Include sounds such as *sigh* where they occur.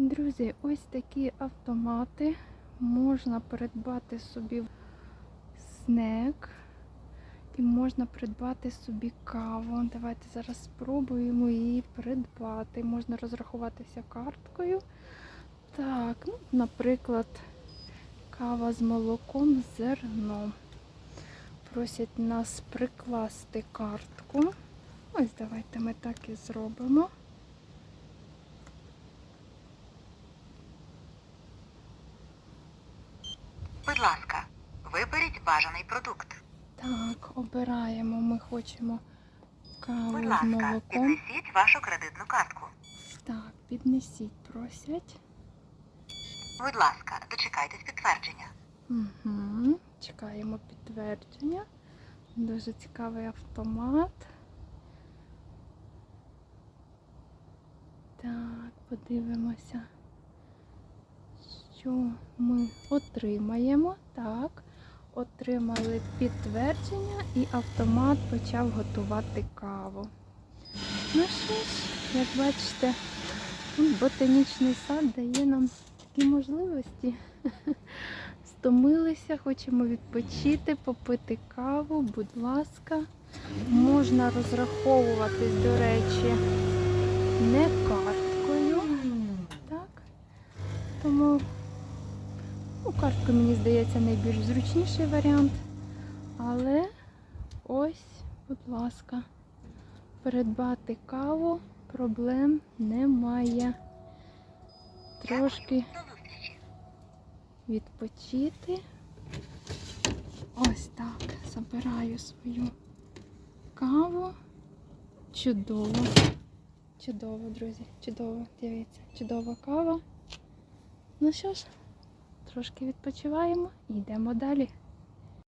Друзі, ось такі автомати. Можна придбати собі снек і можна придбати собі каву. Давайте зараз спробуємо її придбати. Можна розрахуватися карткою. Так, ну, наприклад, кава з молоком з зерном. Просять нас прикласти картку. Ось давайте ми так і зробимо. Будь ласка, виберіть бажаний продукт. Так, обираємо. Ми хочемо каву Будь з ласка, молоком. піднесіть вашу кредитну картку. Так, піднесіть, просять. Будь ласка, дочекайтесь підтвердження. Угу. Чекаємо підтвердження. Дуже цікавий автомат. Так, подивимося, що ми отримаємо. Так, отримали підтвердження і автомат почав готувати каву. Ну що ж, як бачите, ботанічний сад дає нам такі можливості. *laughs* Стомилися, хочемо відпочити, попити каву, будь ласка. Можна розраховуватись, до речі, не карткою. Так? Тому ну, картка, мені здається, найбільш зручніший варіант. Але ось, будь ласка, придбати каву проблем немає. Трошки відпочити. Ось так. Забираю свою каву. Чудово. Чудово, друзі. Чудово. Дивіться, чудова кава. Ну що ж, трошки відпочиваємо і йдемо далі.